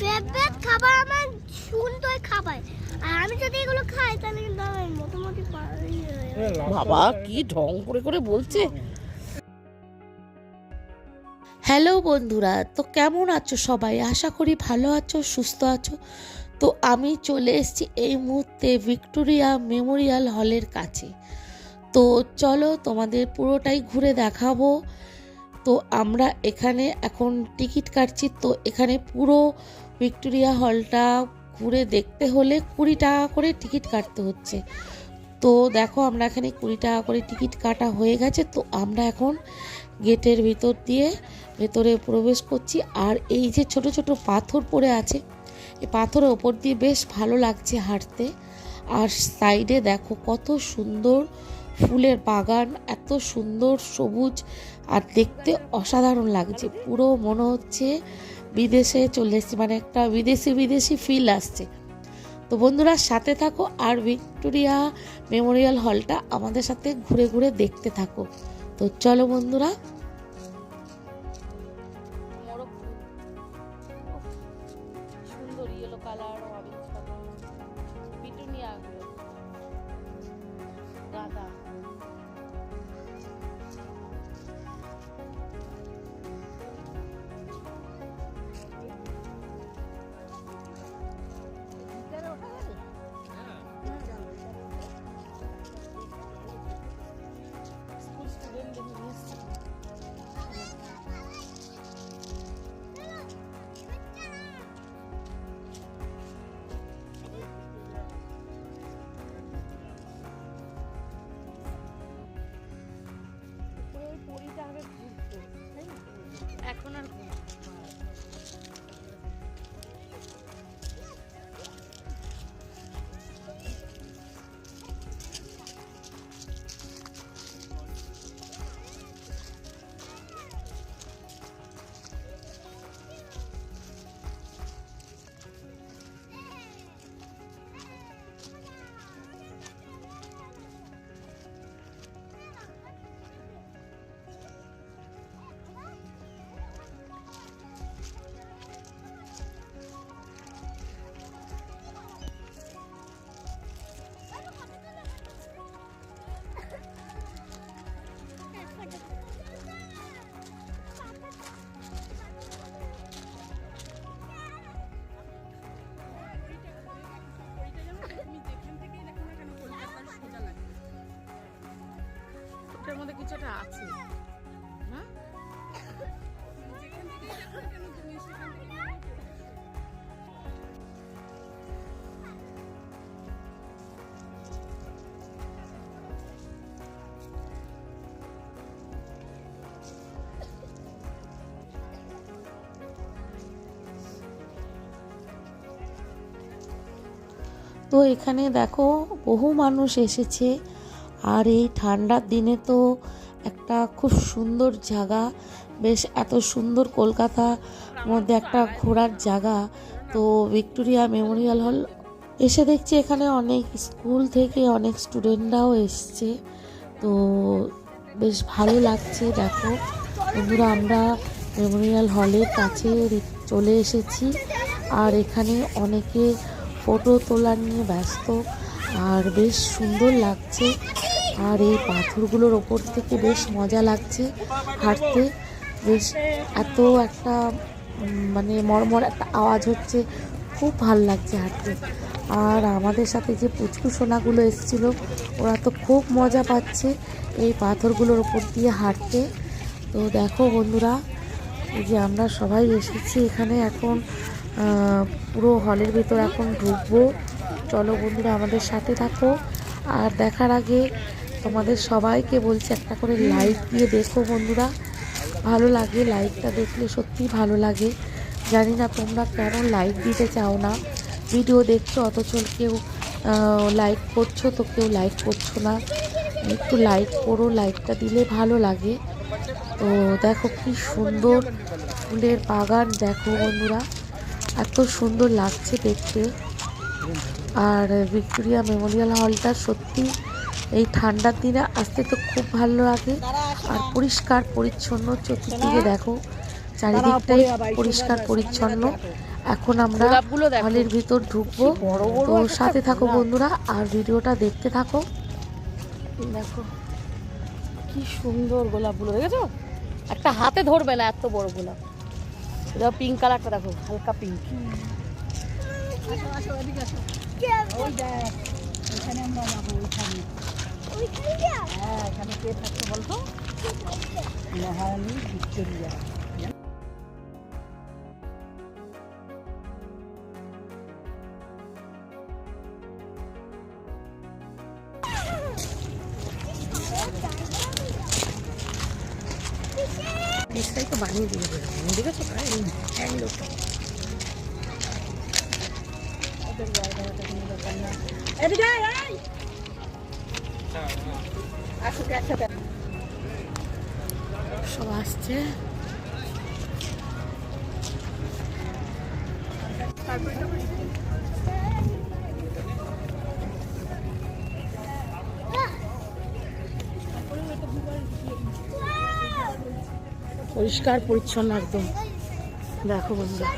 Favourite খাবার আমার শুনতোই খাবার। আর আমি যদি এগুলো খাই তাহলে কিন্তু আমি মোটামুটি বাবা কি ঢং করে করে বলছে। হ্যালো বন্ধুরা তো কেমন আছো সবাই? আশা করি ভালো আছো সুস্থ আছো। তো আমি চলে এসেছি এই মুহূর্তে ভিক্টোরিয়া মেমোরিয়াল হলের কাছে। তো চলো তোমাদের পুরোটাই ঘুরে দেখাবো। তো আমরা এখানে এখন টিকিট কাটছি তো এখানে পুরো ভিক্টোরিয়া হলটা ঘুরে দেখতে হলে কুড়ি টাকা করে টিকিট কাটতে হচ্ছে। তো দেখো আমরা এখানে কুড়ি টাকা করে টিকিট কাটা হয়ে গেছে। তো আমরা এখন গেটের ভিতর দিয়ে ভেতরে প্রবেশ করছি। আর এই যে ছোট ছোট পাথর পড়ে আছে এই পাথরের ওপর দিয়ে বেশ ভালো লাগছে হাঁটতে। আর সাইডে দেখো কত সুন্দর ফুলের বাগান, এত সুন্দর সবুজ আর দেখতে অসাধারণ লাগছে। পুরো মনে হচ্ছে বিদেশে চলে এসেছি মানে একটা বিদেশি বিদেশি ফিল আসছে। তো বন্ধুরা, সাথে থাকো আর ভিক্টোরিয়া মেমোরিয়াল হলটা আমাদের সাথে ঘুরে ঘুরে দেখতে থাকো। তো চলো বন্ধুরা। সুন্দর ইয়েলো কালার ওটার মধ্যে কিছু একটা আছে। না তো এখানে দেখো বহু মানুষ এসেছে। আর এই ঠান্ডার দিনে তো একটা খুব সুন্দর জায়গা, বেশ এত সুন্দর কলকাতা মধ্যে একটা ঘোরার জায়গা। তো ভিক্টোরিয়া মেমোরিয়াল হল, এসে দেখছি এখানে অনেক স্কুল থেকে অনেক স্টুডেন্টরাও এসছে। তো বেশ ভালো লাগছে, দেখো। বন্ধুরা, আমরা মেমোরিয়াল হলের কাছে চলে এসেছি। আর এখানে অনেকে ফটো তোলা নিয়ে ব্যস্ত। আর বেশ সুন্দর লাগছে। আর এই পাথরগুলোর ওপর থেকে বেশ মজা লাগছে হাঁটতে। বেশ এত একটা মানে মরমর একটা আওয়াজ হচ্ছে, খুব ভালো লাগছে হাঁটতে। আর আমাদের সাথে যে পুচকু সোনাগুলো এসেছিল, ওরা তো খুব মজা পাচ্ছে এই পাথরগুলোর ওপর দিয়ে হাঁটতে। তো দেখো বন্ধুরা, এই যে আমরা সবাই এসেছি এখানে এখন পুরো হলের ভিতর এখন ঢুকবো। চলো বন্ধুরা আমাদের সাথে থাকো। আর দেখার আগে তোমাদের সবাইকে বলছি একটা করে লাইক দিয়ে দেখো বন্ধুরা। ভালো লাগে লাইকটা দেখলে, সত্যিই ভালো লাগে। জানি না তোমরা কেন লাইক দিতে চাও না। ভিডিও দেখছ, অথচ কেউ লাইক করছ তো কেউ লাইক করছ না। একটু লাইক করো লাইকটা দিলে ভালো লাগে। তো দেখো কি সুন্দর ফুলের বাগান, দেখো বন্ধুরা। এত সুন্দর লাগছে দেখতে। আর ভিক্টোরিয়া মেমোরিয়াল হলটা সত্যি এই ঠান্ডার দিনে আসতে তো খুব ভালো লাগে। আর পরিষ্কার পরিচ্ছন্ন চতুর্দিকে দেখো চারিদিকটাই পরিষ্কার পরিচ্ছন্ন। এখন আমরা গোলাপগুলো দেখো হলের ভিতর ঢুকবো। তো সাথে থাকো বন্ধুরা আর ভিডিওটা দেখতে থাকো। দেখো কি সুন্দর গোলাপগুলো দেখেছ? একটা হাতে ধরবে না এত বড় গোলাপ এটা পিঙ্ক কালারটা দেখো হালকা পিঙ্ক কি হবে? ওইখানে যাও? পিসটাই তো বানিয়ে দিয়ে দেবে দেখেছ প্রায় এক সব আসছে। পরিষ্কার পরিচ্ছন্ন একদম। দেখো বন্ধুরা।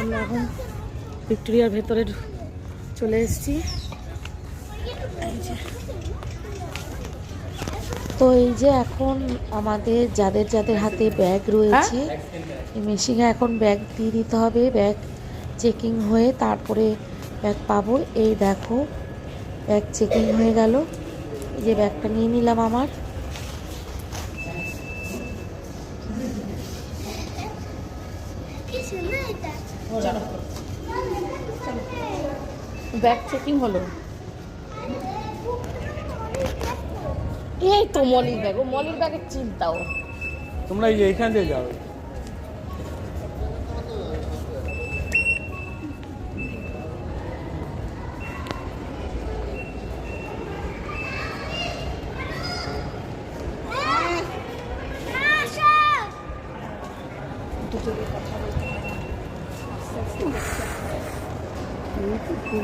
আমরা এখন ভিক্টোরিয়ার ভেতরে চলে এসেছি। তো এই যে এখন আমাদের যাদের যাদের হাতে ব্যাগ রয়েছে এই মেশিনে এখন ব্যাগ দিয়ে দিতে হবে ব্যাগ চেকিং হয়ে তারপরে ব্যাগ পাবো। এই দেখো ব্যাগ চেকিং হয়ে গেল। এই যে ব্যাগটা নিয়ে নিলাম আমার। কি এটা। ব্যাগ চেকিং হলো। এই তো মলির ব্যাগ ও মলির ব্যাগের চিন্তাও। তোমরা যে এখান দিয়ে যাও। ফটো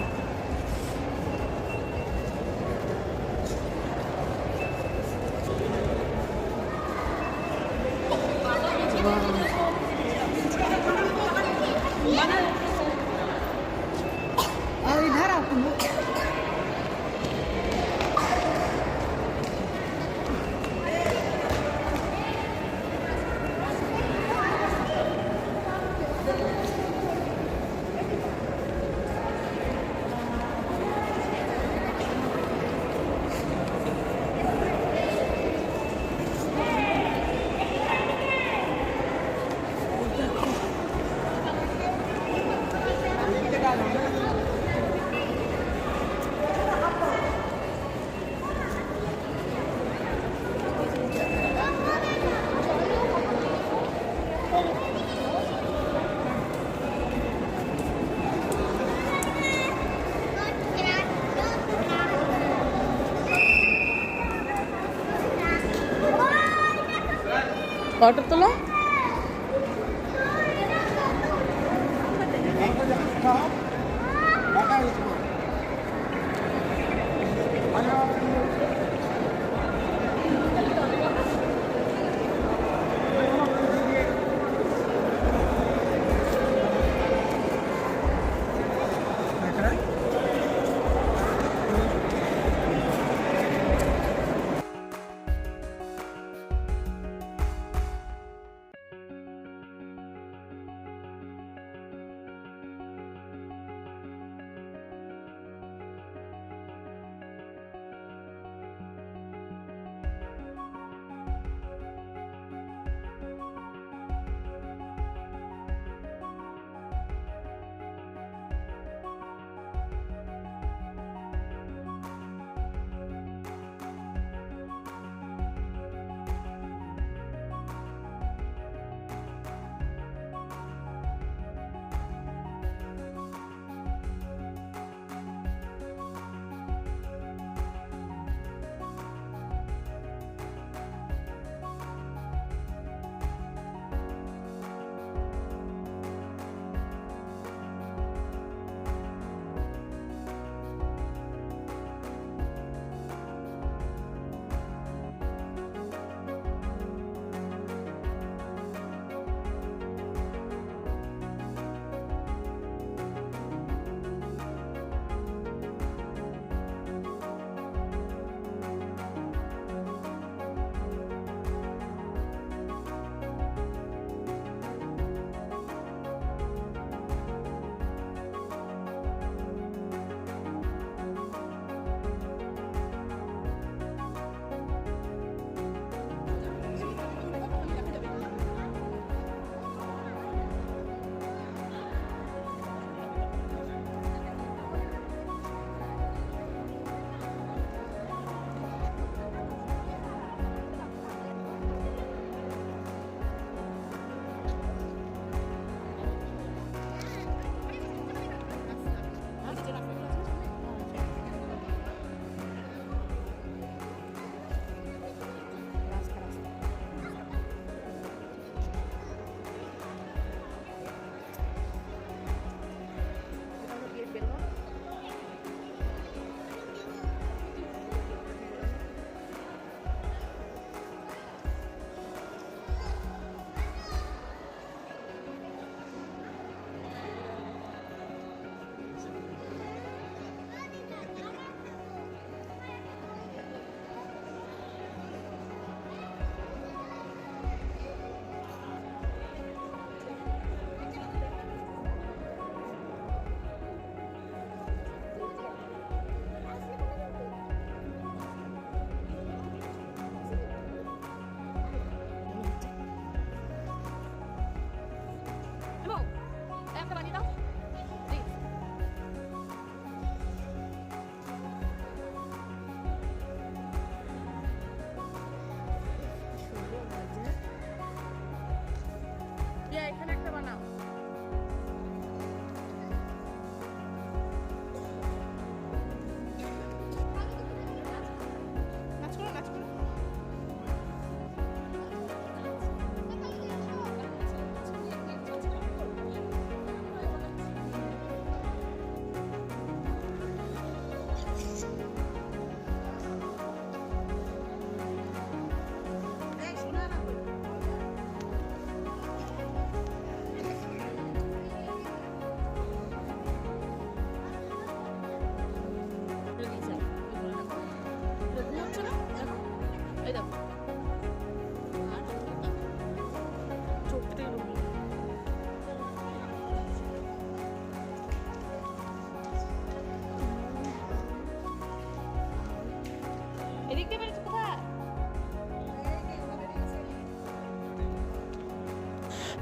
তোলো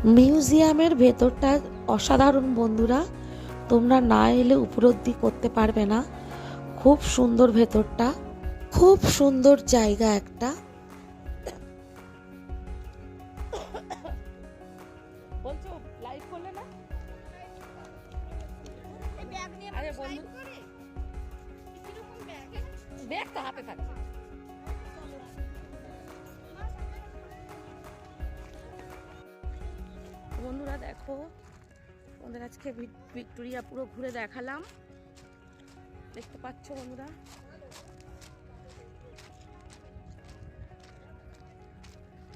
মিউজিয়ামের ভেতরটা অসাধারণ বন্ধুরা। তোমরা না এলে উপলব্ধি করতে পারবে না। খুব সুন্দর ভেতরটা, খুব সুন্দর জায়গা একটা। দেখো আজকে ভিক্টোরিয়া পুরো ঘুরে দেখালাম। দেখতে পাচ্ছ বন্ধুরা?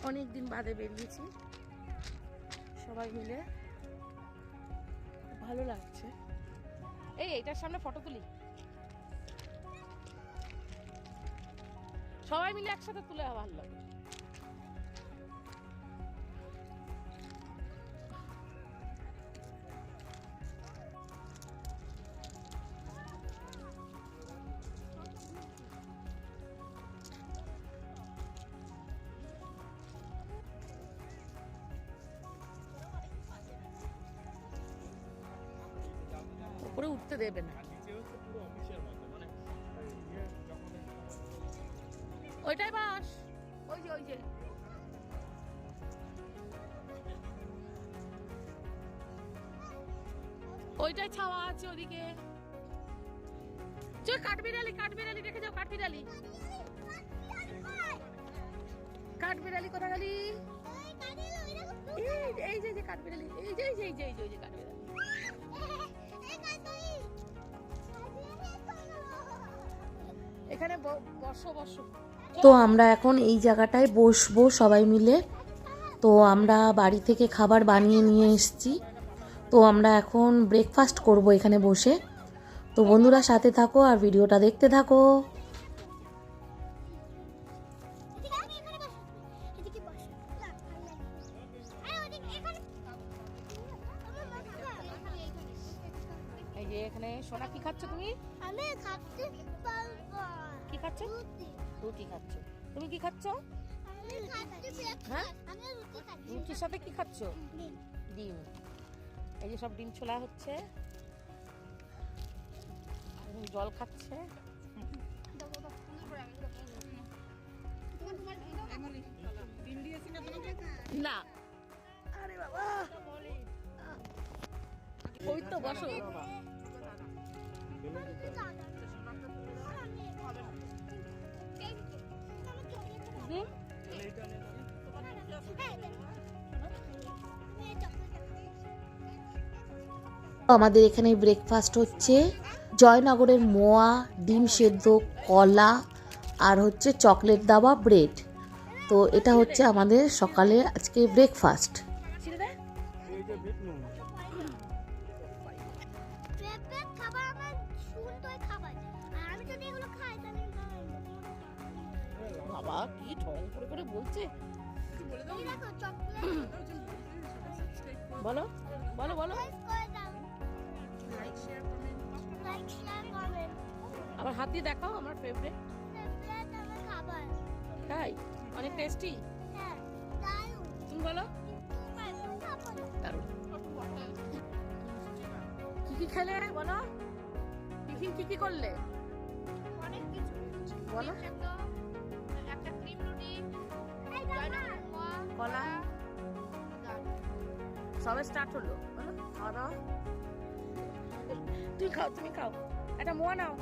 অনেক দিন বাদে বেরিয়েছি। সবাই মিলে। ভালো লাগছে। এই, এটার সামনে ফটো তুলি। সবাই মিলে একসাথে তুলে ভালো লাগে উপরে উঠতে দেবে না। ওইটাই বাস। ওই যে ওই যে। ওইটাই ছাওয়া আছে ওদিকে। চল, কাঠবিড়ালি কাঠবিড়ালি দেখে যাও, কাঠবিড়ালি। কাঠবিড়ালি কোথা গেলি এই যে- যে কাঠবিড়ালি। এই যে এই যে এই যে এই যে কাঠবিড়ালি। এখানে বসো বসো তো আমরা এখন এই জায়গাটায় বসবো সবাই মিলে। তো আমরা বাড়ি থেকে খাবার বানিয়ে নিয়ে এসেছি। তো আমরা এখন ব্রেকফাস্ট করব এখানে বসে। তো বন্ধুরা সাথে থাকো আর ভিডিওটা দেখতে থাকো। খাচ্ছ? রুটি খাচ্ছ। তুমি কি খাচ্ছ? হ্যাঁ? রুটির সাথে কি খাচ্ছ? ডিম। এই যে সব ডিম ছোলা হচ্ছে। জল খাচ্ছে। না। আরে বাবা ওই তো বসো। আমাদের এখানে ব্রেকফাস্ট হচ্ছে জয়নগরের মোয়া, ডিম সেদ্ধ, কলা আর হচ্ছে চকলেট দাবা ব্রেড তো এটা হচ্ছে আমাদের সকালে আজকে ব্রেকফাস্ট হাত দেখাও আমার ফেভারিট তাই? অনেক টেস্টি তুমি বলো। কি কি খেলে বলো? টিফিন কি কি করলে? অনেক কিছু বলো। একটা স্টার্ট হলো তুই খাও, তুমি খাও। একটা মোয়া নাও।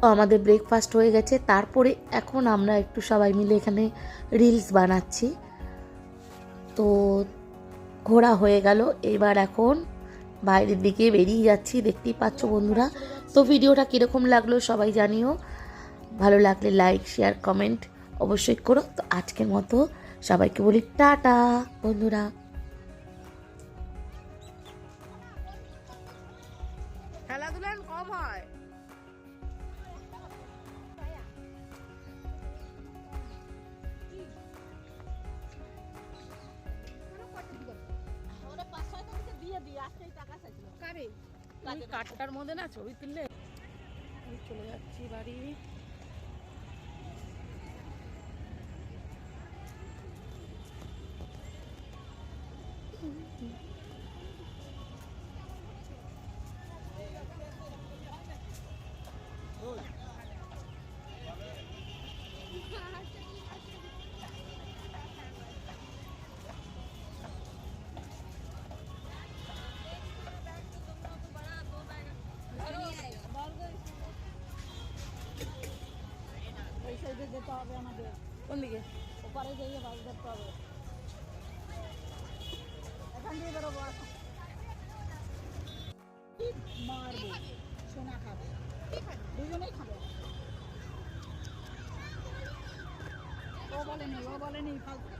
তো আমাদের ব্রেকফাস্ট হয়ে গেছে, তারপরে এখন আমরা একটু সবাই মিলে এখানে রিলস বানাচ্ছি। তো ঘোরা হয়ে গেল, এবার এখন বাইরের দিকে বেরিয়ে যাচ্ছি, দেখতেই পাচ্ছ বন্ধুরা তো ভিডিওটা কীরকম লাগল সবাই জানিও। ভালো লাগলে লাইক শেয়ার কমেন্ট অবশ্যই করো। তো আজকের মতো সবাইকে বলি টাটা বন্ধুরা। Okay. কাঠটার মধ্যে না ছবি তুললে। চলে যাচ্ছি বাড়ি। কোন দিকে। ওপারে যেয়ে বাস ধরতে হবে। এখান দিয়ে বেরোবো মারবো, সোনা খাবে। দুজনেই খাবে। ও বলেনি ও বলেনি, ফালতু।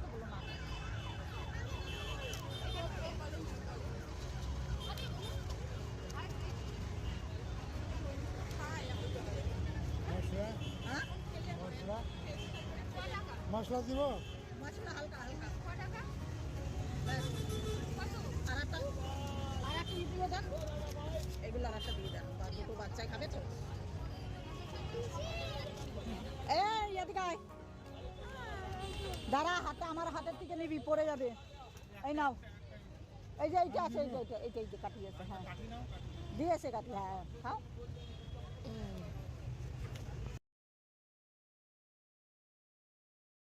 মশলা দিব? এগুলো দিয়ে দেন। দুটো খাবে তো। এই। দাঁড়া, হাতে, আমার হাতের থেকে নিবি, পড়ে যাবে। এই নাও। এই যে, এইটা আছে, এইটা এইটা এই যে কাটি হ্যাঁ। দিয়েছে কাটি হ্যাঁ খাও